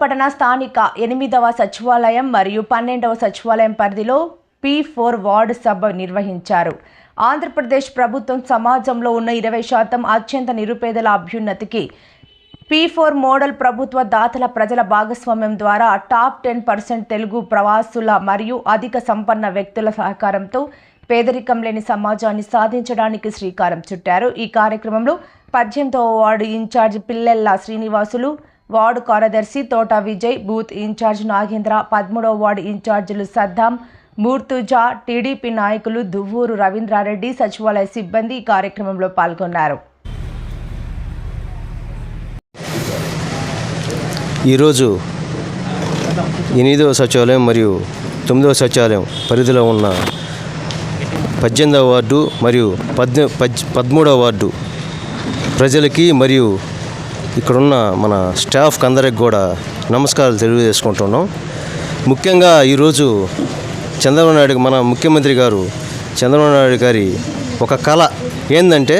పట్టణ స్థానిక ఎనిమిదవ సచివాలయం మరియు పన్నెండవ సచివాలయం పరిధిలో పి ఫోర్ వార్డు సభ నిర్వహించారు. ఆంధ్రప్రదేశ్ ప్రభుత్వం సమాజంలో ఉన్న ఇరవై శాతం అత్యంత నిరుపేదల అభ్యున్నతికి పి ఫోర్ మోడల్ ప్రభుత్వ దాతల ప్రజల భాగస్వామ్యం ద్వారా టాప్ టెన్ పర్సెంట్ తెలుగు ప్రవాసుల మరియు అధిక సంపన్న వ్యక్తుల సహకారంతో పేదరికం లేని సమాజాన్ని సాధించడానికి శ్రీకారం చుట్టారు. ఈ కార్యక్రమంలో పద్దెనిమిదవ ward incharge Pillella Srinivasulu ward కార్యదర్శి తోట విజయ్ బూత్ ఇన్ఛార్జ్ నాగేంద్ర పదమూడవ వార్డు ఇన్ఛార్జీలు సద్దాం మూర్తుజా టీడీపీ నాయకులు దువ్వూరు రవీంద్రారెడ్డి సచివాలయ సిబ్బంది ఈ కార్యక్రమంలో పాల్గొన్నారు. ఈరోజు ఎనిమిదవ సచివాలయం మరియు తొమ్మిదవ సచివాలయం పరిధిలో ఉన్న పద్దెనిమిదవ వార్డు మరియు పద్ పద్ పదమూడవ వార్డు ప్రజలకి మరియు ఇక్కడున్న మన స్టాఫ్కి అందరికి కూడా నమస్కారాలు తెలియజేసుకుంటున్నాం. ముఖ్యంగా ఈరోజు చంద్రబాబు నాయుడు మన ముఖ్యమంత్రి గారు చంద్రబాబు నాయుడు గారి ఒక కళ ఏంటంటే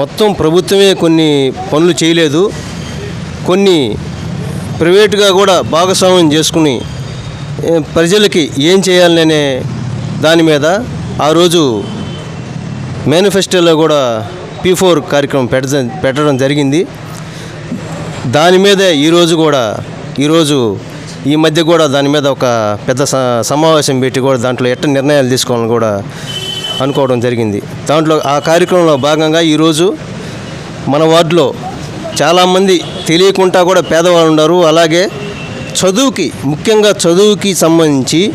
మొత్తం ప్రభుత్వమే కొన్ని పనులు చేయలేదు. కొన్ని ప్రైవేటుగా కూడా భాగస్వామ్యం చేసుకుని ప్రజలకి ఏం చేయాలనే దాని మీద ఆ రోజు మేనిఫెస్టోలో కూడా పీ ఫోర్ కార్యక్రమం పెట్టడం పెట్టడం జరిగింది. దాని మీదే ఈరోజు కూడా ఈరోజు ఈ మధ్య కూడా దాని మీద ఒక పెద్ద స- సమావేశం పెట్టి కూడా దాంట్లో ఎట్ట నిర్ణయాలు తీసుకోవాలని కూడా అనుకోవడం జరిగింది. దాంట్లో ఆ కార్యక్రమంలో భాగంగా ఈరోజు మన వార్డులో చాలామంది తెలియకుండా కూడా పేదవాళ్ళు ఉన్నారు. అలాగే చదువుకి ముఖ్యంగా చదువుకి సంబంధించి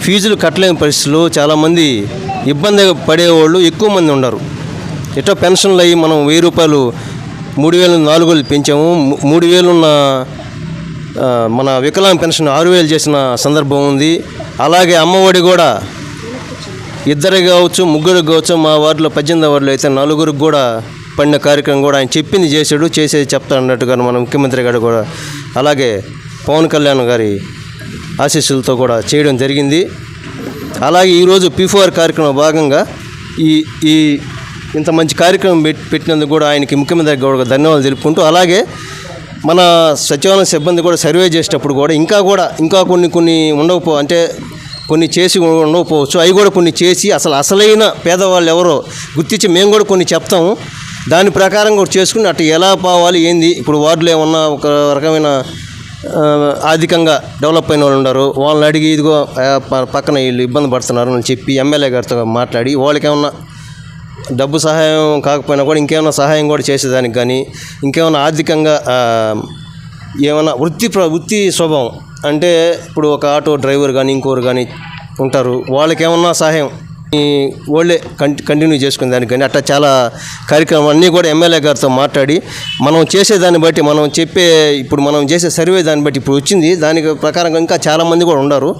ఫీజులు కట్టలేని పరిస్థితులు చాలామంది ఇబ్బంది పడేవాళ్ళు ఎక్కువ మంది ఉన్నారు. ఎటో పెన్షన్లు అయ్యి మనం వెయ్యి రూపాయలు మూడు వేలు నాలుగు వేలు పెంచాము. మూడు వేలు ఉన్న మన వికలాంగ పెన్షన్ ఆరు వేలు చేసిన సందర్భం ఉంది. అలాగే అమ్మఒడి కూడా ఇద్దరు కావచ్చు ముగ్గురు కావచ్చు మా వార్డులో పద్దెనిమిది వార్డులో అయితే నలుగురికి కూడా పడిన కార్యక్రమం కూడా ఆయన చెప్పింది చేశాడు చేసేది చెప్తా అన్నట్టుగా మన ముఖ్యమంత్రి గారు కూడా. అలాగే పవన్ కళ్యాణ్ గారి ఆశీస్సులతో కూడా చేయడం జరిగింది. అలాగే ఈరోజు పిఫోర్ కార్యక్రమం భాగంగా ఈ ఈ ఇంత మంచి కార్యక్రమం పెట్టినందుకు కూడా ఆయనకి ముఖ్యమంత్రి కూడా ధన్యవాదాలు తెలుపుకుంటూ అలాగే మన సచివాలయం సిబ్బంది కూడా సర్వే చేసేటప్పుడు కూడా ఇంకా కూడా ఇంకా కొన్ని కొన్ని ఉండకపో అంటే కొన్ని చేసి ఉండకపోవచ్చు. అవి కూడా కొన్ని చేసి అసలు అసలైన పేదవాళ్ళు ఎవరో గుర్తించి మేము కూడా కొన్ని చెప్తాము దాని ప్రకారం కూడా చేసుకుని అటు ఎలా పోవాలి ఏంది ఇప్పుడు వార్డులో ఏమన్నా ఒక రకమైన ఆర్థికంగా డెవలప్ అయిన వాళ్ళు ఉన్నారు వాళ్ళని అడిగి ఇదిగో పక్కన వీళ్ళు ఇబ్బంది పడుతున్నారు అని చెప్పి ఎమ్మెల్యే గారితో మాట్లాడి వాళ్ళకేమన్నా డబ్బు సహాయం కాకపోయినా కూడా ఇంకేమైనా సహాయం కూడా చేసేదానికి కానీ ఇంకేమైనా ఆర్థికంగా ఏమైనా వృత్తి ప్ర వృత్తి స్వభావం అంటే ఇప్పుడు ఒక ఆటో డ్రైవర్ కానీ ఇంకోరు కానీ ఉంటారు వాళ్ళకి ఏమన్నా సహాయం ఈ కంటి కంటిన్యూ చేసుకునే దానికని అట్లా చాలా కార్యక్రమం అన్నీ కూడా ఎమ్మెల్యే గారితో మాట్లాడి మనం చేసేదాన్ని బట్టి మనం చెప్పే ఇప్పుడు మనం చేసే సర్వే దాన్ని బట్టి ఇప్పుడు వచ్చింది. దానికి ప్రకారంగా ఇంకా చాలామంది కూడా ఉన్నారు.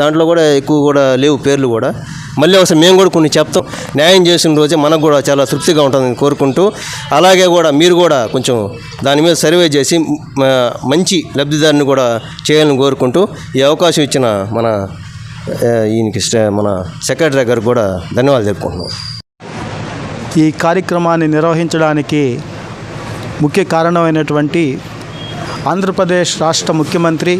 దాంట్లో కూడా ఎక్కువ కూడా లేవు పేర్లు కూడా. మళ్ళీ ఒకసారి మేము కూడా కొన్ని చెప్తాం. న్యాయం చేసిన రోజే మనకు కూడా చాలా తృప్తిగా ఉంటుందని కోరుకుంటూ అలాగే కూడా మీరు కూడా కొంచెం దాని మీద సర్వే చేసి మంచి లబ్ధిదారుని కూడా చేయాలని కోరుకుంటూ ఈ అవకాశం ఇచ్చిన మన ఈయనకి మన సెక్రటరీ గారు కూడా ధన్యవాదాలు చెప్పుకుంటున్నాం. ఈ కార్యక్రమాన్ని నిర్వహించడానికి ముఖ్య కారణమైనటువంటి ఆంధ్రప్రదేశ్ రాష్ట్ర ముఖ్యమంత్రి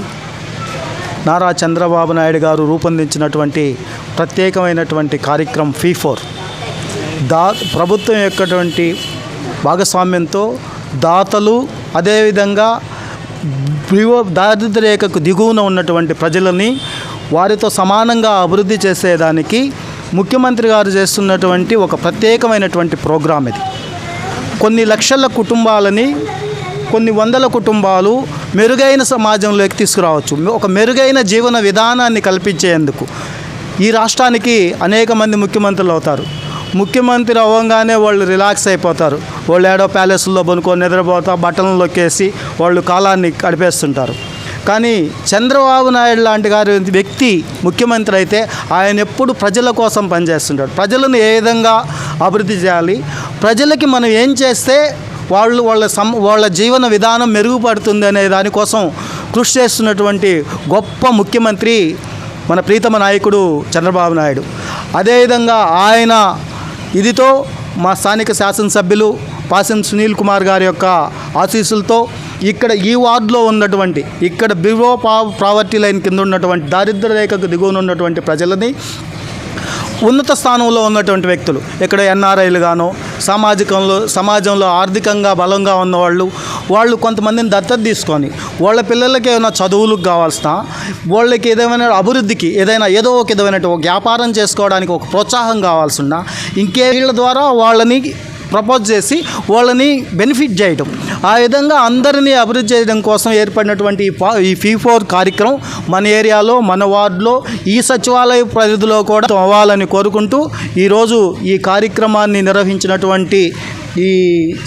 నారా చంద్రబాబు నాయుడు గారు రూపొందించినటువంటి ప్రత్యేకమైనటువంటి కార్యక్రమం ఫీ ఫోర్. దా ప్రభుత్వం యొక్కటువంటి భాగస్వామ్యంతో దాతలు అదేవిధంగా దిగువ దారిద్ర్య రేఖకు దిగువన ఉన్నటువంటి ప్రజలని వారితో సమానంగా అభివృద్ధి చేసేదానికి ముఖ్యమంత్రి గారు చేస్తున్నటువంటి ఒక ప్రత్యేకమైనటువంటి ప్రోగ్రాం ఇది. కొన్ని లక్షల కుటుంబాలని కొన్ని వందల కుటుంబాలు మెరుగైన సమాజంలోకి తీసుకురావచ్చు. ఒక మెరుగైన జీవన విధానాన్ని కల్పించేందుకు ఈ రాష్ట్రానికి అనేక మంది ముఖ్యమంత్రులు అవుతారు. ముఖ్యమంత్రి అవ్వగానే వాళ్ళు రిలాక్స్ అయిపోతారు. వాళ్ళు ఏడో ప్యాలెస్లో బనుకొని నిద్రపోతా బట్టలను లొక్కేసి వాళ్ళు కాలాన్ని గడిపేస్తుంటారు. కానీ చంద్రబాబు నాయుడు లాంటి గారి వ్యక్తి ముఖ్యమంత్రి అయితే ఆయన ఎప్పుడు ప్రజల కోసం పనిచేస్తుంటాడు. ప్రజలను ఏ విధంగా అభివృద్ధి చేయాలి? ప్రజలకి మనం ఏం చేస్తే వాళ్ళు వాళ్ళ సం వాళ్ళ జీవన విధానం మెరుగుపడుతుంది అనే దానికోసం కృషి చేస్తున్నటువంటి గొప్ప ముఖ్యమంత్రి మన ప్రీతమ నాయకుడు చంద్రబాబు నాయుడు. అదేవిధంగా ఆయన ఇదితో మా స్థానిక శాసనసభ్యులు పాసం సునీల్ కుమార్ గారి యొక్క ఆశీస్సులతో ఇక్కడ ఈ వార్డులో ఉన్నటువంటి ఇక్కడ బిలో పా ప్రావర్టీ లైన్ కింద ఉన్నటువంటి దారిద్ర రేఖకు దిగువన ఉన్నటువంటి ప్రజలని ఉన్నత స్థానంలో ఉన్నటువంటి వ్యక్తులు ఇక్కడ ఎన్ఆర్ఐలు గాను సామాజికంలో సమాజంలో ఆర్థికంగా బలంగా ఉన్నవాళ్ళు వాళ్ళు కొంతమందిని దత్తత తీసుకొని వాళ్ళ పిల్లలకి ఏమైనా చదువులకు కావాల్సిన వాళ్ళకి ఏదైనా అభివృద్ధికి ఏదైనా ఏదో ఒక విధమైన ఒక వ్యాపారం చేసుకోవడానికి ఒక ప్రోత్సాహం కావాల్సిన ఇంకే వీళ్ళ ద్వారా వాళ్ళని ప్రపోజ్ చేసి వాళ్ళని బెనిఫిట్ చేయడం ఆ విధంగా అందరినీ అభివృద్ధి చేయడం కోసం ఏర్పడినటువంటి ఈ ఫీ ఫోర్ కార్యక్రమం మన ఏరియాలో మన వార్డులో ఈ సచివాలయ పరిధిలో కూడా అవ్వాలని కోరుకుంటూ ఈరోజు ఈ కార్యక్రమాన్ని నిర్వహించినటువంటి ఈ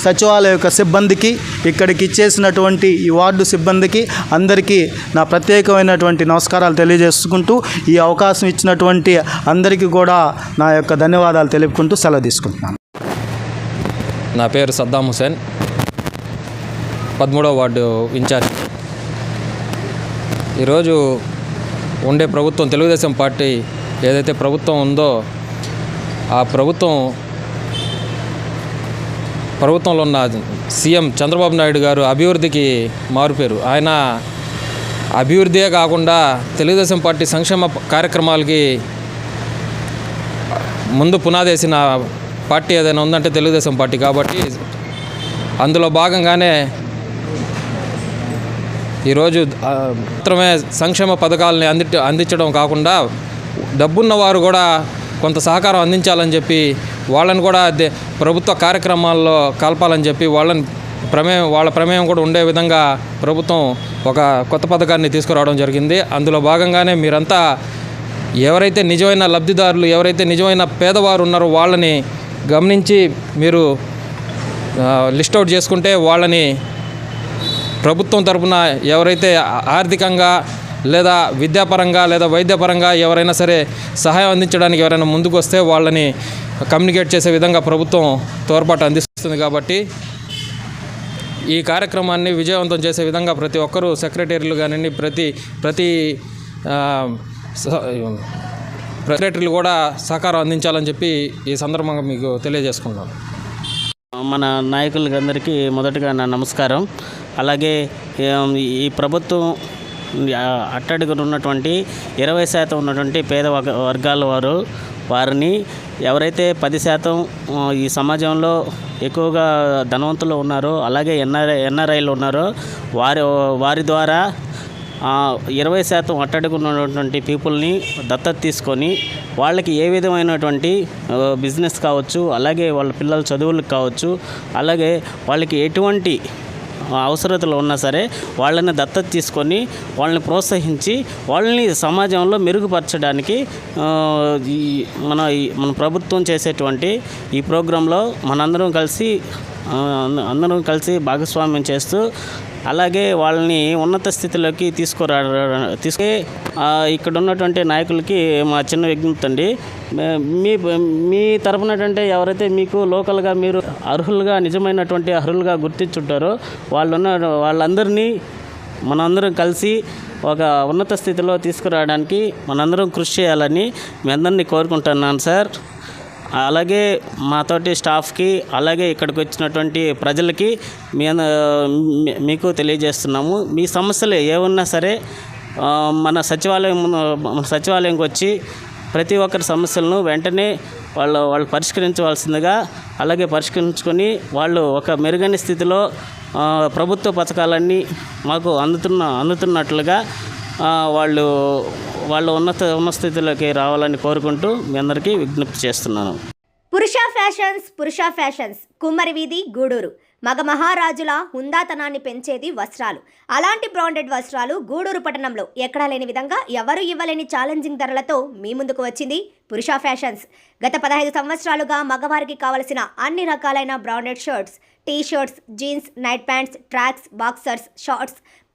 సచివాలయ యొక్క సిబ్బందికి ఇక్కడికి ఇచ్చేసినటువంటి ఈ వార్డు సిబ్బందికి అందరికీ నా ప్రత్యేకమైనటువంటి నమస్కారాలు తెలియజేసుకుంటూ ఈ అవకాశం ఇచ్చినటువంటి అందరికీ కూడా నా యొక్క ధన్యవాదాలు తెలుపుకుంటూ సెలవు తీసుకుంటున్నాను. నా పేరు సద్దాం హుసేన్. పదమూడవ వార్డు ఇన్ఛార్జ్. ఈరోజు ఉండే ప్రభుత్వం తెలుగుదేశం పార్టీ ఏదైతే ప్రభుత్వం ఉందో ఆ ప్రభుత్వం ప్రభుత్వంలో ఉన్న సీఎం చంద్రబాబు నాయుడు గారు అభివృద్ధికి మారుపేరు. ఆయన అభివృద్ధే కాకుండా తెలుగుదేశం పార్టీ సంక్షేమ కార్యక్రమాలకి ముందు పునాదేసిన పార్టీ ఏదైనా ఉందంటే తెలుగుదేశం పార్టీ కాబట్టి అందులో భాగంగానే ఈరోజు మాత్రమే సంక్షేమ పథకాలని అంది అందించడం కాకుండా డబ్బున్న వారు కూడా కొంత సహకారం అందించాలని చెప్పి వాళ్ళని కూడా దే- ప్రభుత్వ కార్యక్రమాల్లో కలపాలని చెప్పి వాళ్ళని ప్రమేయం వాళ్ళ ప్రమేయం కూడా ఉండే విధంగా ప్రభుత్వం ఒక కొత్త పథకాన్ని తీసుకురావడం జరిగింది. అందులో భాగంగానే మీరంతా ఎవరైతే నిజమైన లబ్ధిదారులు ఎవరైతే నిజమైన పేదవారు ఉన్నారో వాళ్ళని గమనించి మీరు లిస్ట్ అవుట్ చేసుకుంటే వాళ్ళని ప్రభుత్వం తరపున ఎవరైతే ఆర్థికంగా లేదా విద్యాపరంగా లేదా వైద్యపరంగా ఎవరైనా సరే సహాయం అందించడానికి ఎవరైనా ముందుకు వస్తే వాళ్ళని కమ్యూనికేట్ చేసే విధంగా ప్రభుత్వం తోడ్పాటు అందిస్తుంది కాబట్టి ఈ కార్యక్రమాన్ని విజయవంతం చేసే విధంగా ప్రతి ఒక్కరూ సెక్రటరీలు కానివ్వండి ప్రతి ప్రతి రెగ్యులేటర్లు కూడా సహకారం అందించాలని చెప్పి ఈ సందర్భంగా మీకు తెలియజేసుకుంటాను మన నాయకులందరికీ మొదటగా నా నమస్కారం. అలాగే ఈ ప్రభుత్వం అట్టడుగున ఉన్నటువంటి ఇరవై శాతం ఉన్నటువంటి పేద వర్గ- వర్గాల వారు వారిని ఎవరైతే పది శాతం ఈ సమాజంలో ఎక్కువగా ధనవంతులు ఉన్నారో అలాగే ఎన్ఆర్ఐ ఎన్ఆర్ఐలు ఉన్నారో వారి వారి ద్వారా ఇరవై శాతం అట్టడుకున్నటువంటి పీపుల్ని దత్తత తీసుకొని వాళ్ళకి ఏ విధమైనటువంటి బిజినెస్ కావచ్చు అలాగే వాళ్ళ పిల్లల చదువులకు కావచ్చు అలాగే వాళ్ళకి ఎటువంటి అవసరతలు ఉన్నా సరే వాళ్ళని దత్తత తీసుకొని వాళ్ళని ప్రోత్సహించి వాళ్ళని సమాజంలో మెరుగుపరచడానికి ఈ మన ఈ మన ప్రభుత్వం చేసేటువంటి ఈ ప్రోగ్రాంలో మనందరం కలిసి అందరం కలిసి భాగస్వామ్యం చేస్తూ అలాగే వాళ్ళని ఉన్నత స్థితిలోకి తీసుకురా తీసుకే ఇక్కడ ఉన్నటువంటి నాయకులకి మా చిన్న విజ్ఞప్తి అండి. మీ మీ తరపునటువంటి ఎవరైతే మీకు లోకల్గా మీరు అర్హులుగా నిజమైనటువంటి అర్హులుగా గుర్తించుంటారో వాళ్ళున్న వాళ్ళందరినీ మనందరం కలిసి ఒక ఉన్నత స్థితిలో తీసుకురావడానికి మనందరం కృషి చేయాలని మీ అందరినీ కోరుకుంటున్నాను సార్. అలాగే మాతోటి స్టాఫ్కి అలాగే ఇక్కడికి వచ్చినటువంటి ప్రజలకి మీ మీకు తెలియజేస్తున్నాము. మీ సమస్యలు ఏమున్నా సరే మన సచివాలయం మన సచివాలయంకి వచ్చి ప్రతి ఒక్కరి సమస్యలను వెంటనే వాళ్ళు వాళ్ళు పరిష్కరించవలసిందిగా అలాగే పరిష్కరించుకొని వాళ్ళు ఒక మెరుగైన స్థితిలో ప్రభుత్వ పథకాలన్నీ మాకు అందుతున్న అందుతున్నట్లుగా వాళ్ళు వాళ్ళు ఉన్నత ఉన్నత స్థితిలోకి రావాలని కోరుకుంటూ మీ అందరికీ విజ్ఞప్తి చేస్తున్నాను. పురుష ఫ్యాషన్స్ పురుష ఫ్యాషన్స్ కుమ్మరి వీధి గూడూరు. మగ మహారాజుల హుందాతనాన్ని పెంచేది వస్త్రాలు. అలాంటి బ్రాండెడ్ వస్త్రాలు గూడూరు పట్టణంలో ఎక్కడా లేని విధంగా ఎవరు ఇవ్వలేని ఛాలెంజింగ్ ధరలతో మీ ముందుకు వచ్చింది పురుష ఫ్యాషన్స్. గత పదహైదు సంవత్సరాలుగా మగవారికి కావలసిన అన్ని రకాలైన branded shirts T shirts jeans night pants tracks boxers shorts